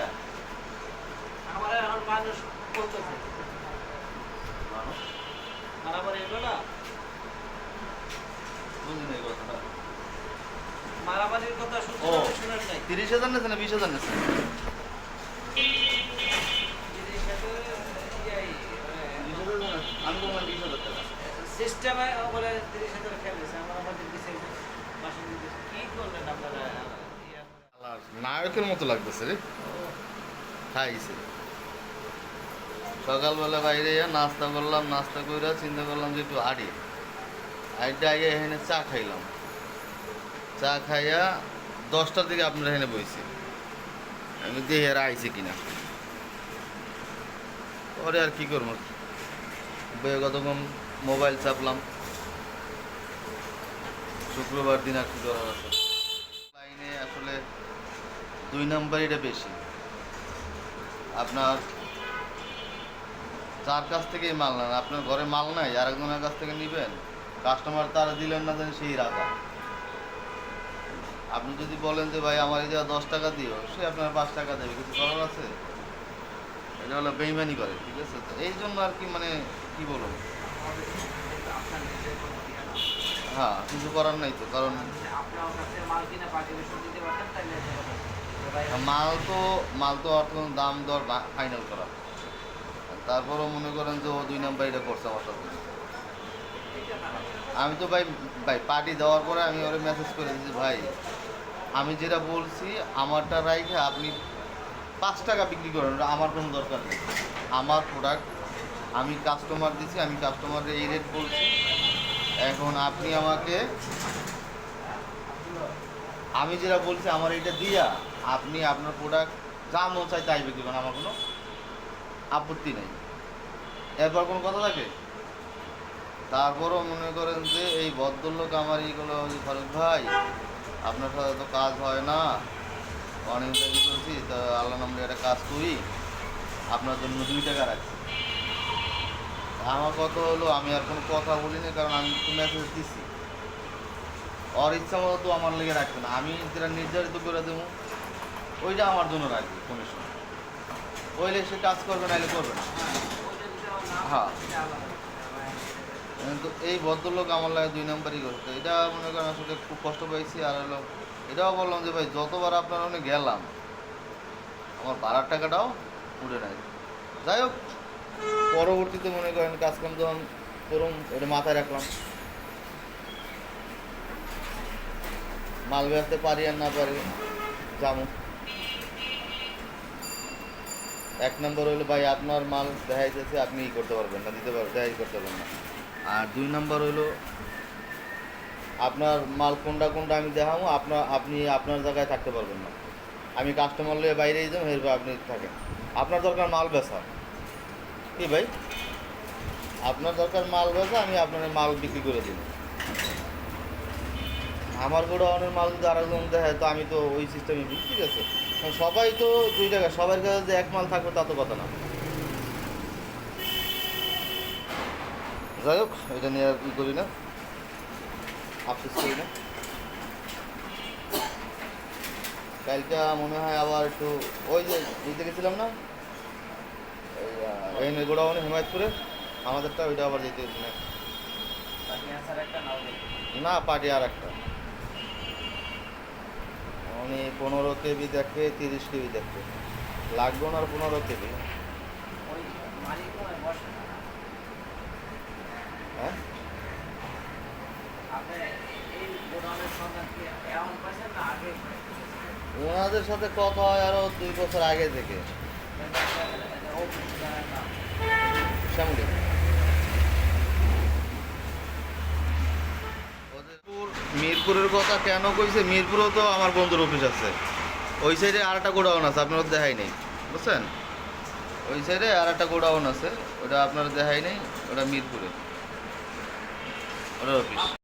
কেটা আমার এখন মানুষ বলতেছে। মানুষ? মারামারি হলো না। বুঝি এই কথাটা। মারামারির কথা শুনতে শুনেন নাই। তিরিশ হাজার নেছে না বিশ হাজার নেছে সিস্টেমে বলে তিরিশ হাজার আমার আমাদের কি করলেন আপনারা? নায়কের মতো লাগতেছে রে। খাইছে। সকালবেলা বাইরে নাস্তা করলাম, নাস্তা করে চিন্তা করলাম যে একটু আড়ি। আড়িটা আগে এখানে চা খাইলাম। চা খাইয়া দশটার দিকে আপনার এখানে বইছি। আমি দেখি এরা আইছে কিনা। পরে আর কি করব? বইয়ে কতক্ষণ মোবাইল চাপলাম। শুক্রবার দিন আর কি করার আছে? আসলে দুই নাম্বারইটা বেশি। আপনার যার কাছ থেকেই মাল নেন, আপনার ঘরে মাল নাই আর একজনের কাছ থেকে নেবেন কাস্টমার তারা দিলেন না দেন সেই রাখা আপনি যদি বলেন যে, ভাই, আমার এই দশ টাকা দিও সে আপনার পাঁচ টাকা দেবে, কিছু করার আছে? এটা হলো বেইমানি করে, ঠিক আছে? তো এই জন্য আর কি মানে কি না। হ্যাঁ কিছু করার নাই তো, কারণ আপনার কাছে মাল কিনে পার্টিবেশন দিতে পারতেন তাহলে মাল তো মাল তো অর্থ দাম দর ফাইনাল করা। তারপরও মনে করেন যে ও দুই নাম্বার এটা করছে আমার সাথে। আমি তো ভাই ভাই পার্টি দেওয়ার পরে আমি ওরা মেসেজ করে দিয়েছি, ভাই, আমি যেটা বলছি আমারটা রাইখে আপনি পাঁচ টাকা বিক্রি করেন আমার কোনো দরকার নেই। আমার প্রোডাক্ট আমি কাস্টমার দিছি, আমি কাস্টমারের এই রেট বলছি। এখন আপনি আমাকে, আমি যেটা বলছি আমার এটা দিয়া আপনি আপনার প্রোডাক্ট যা মন চাই তাই বিক্রি করেন, আমার কোনো আপত্তি নেই। এরপর কোনো কথা থাকে? তারপরও মনে করেন যে এই ভদ্রলোক আমার এইগুলো ফারুক ভাই, আপনার সাথে তো কাজ হয় না। অনেক দেরি করছি? তা আল্লাহ নামে একটা কাজ করি, আপনার জন্য দুই টাকা রাখছি। আমার কথা হলো, আমি আর কোনো কথা বলিনি, কারণ আমি তো মেসেজ দিছি। ওর ইচ্ছা মতো আমার লেগে রাখবে না। আমি যেটা নির্ধারিত করে দেবো ওইটা আমার জন্য রাখবে কমিশন ওইলে সে কাজ করবে না করবে না। হ্যাঁ, কিন্তু এই ভদ্রলোক আমার লাগে দুই নম্বরই করছে। এটা মনে করেন আসলে খুব কষ্ট পাইছি আর হলো এটাও বললাম যে ভাই যতবার আপনার ওখানে গেলাম আমার ভাড়ার টাকাটাও উঠে নাই। যাই হোক পরবর্তীতে মনে করেন কাজকাম যখন করুন এটা মাথায় রাখলাম। মাল বেচতে পারি আর না পারি যাব। এক নম্বর হলো, ভাই, আপনার মাল দেখাইতেছে আপনি ই করতে পারবেন না, দিতে পারবেন দেখাই করতে পারবেন না। আর দুই নম্বর হলো, আপনার মাল কোনটা কোনটা আমি দেখাবো আপনার আপনি আপনার জায়গায় থাকতে পারবেন না। আমি কাস্টমার লিয়ে বাইরে যাব, এরপর আপনি থাকেন। আপনার দরকার মাল বেচা। কি ভাই? আপনার দরকার মাল বেচা, আমি আপনার মাল বিক্রি করে দিন আমার গোডাউনের মাল যদি আরেকজন দেখায়, তো আমি তো ওই সিস্টেমে ঠিক আছে সবাই তো দুই টাকা সবার কাছে যে এক মাল থাকবে তা তো কথা না। যাই হোক এটা নিয়ে আর ই করি না। আফসোস করি না। কালকে মনে হয় আবার একটু ওই যে দিতে গেছিলাম না? এই, গোডাউনে হিমায়তপুরে। আমাদেরটা ওইটা আবার যেতে না? না পার্টি আর একটা। উনি পনেরো কেবি দেখে তিরিশ কেবি দেখে। লাগবে ওনার পনেরো কেবি। হয় না। না? ওনাদের সাথে কথা হয় আরও দুই বছর আগে থেকে। না শ্যামলি। মিরপুরের কথা কেন কইছে? মিরপুরেও তো আমার বন্ধুর অফিস আছে। ওই সাইডে আর একটা গোডাউন আছে, আপনার দেখাই নেই। বুঝছেন? ওই সাইডে আর একটা গোডাউন আছে, ওটা আপনার দেখাই নেই, ওটা মিরপুরে। ওটার অফিস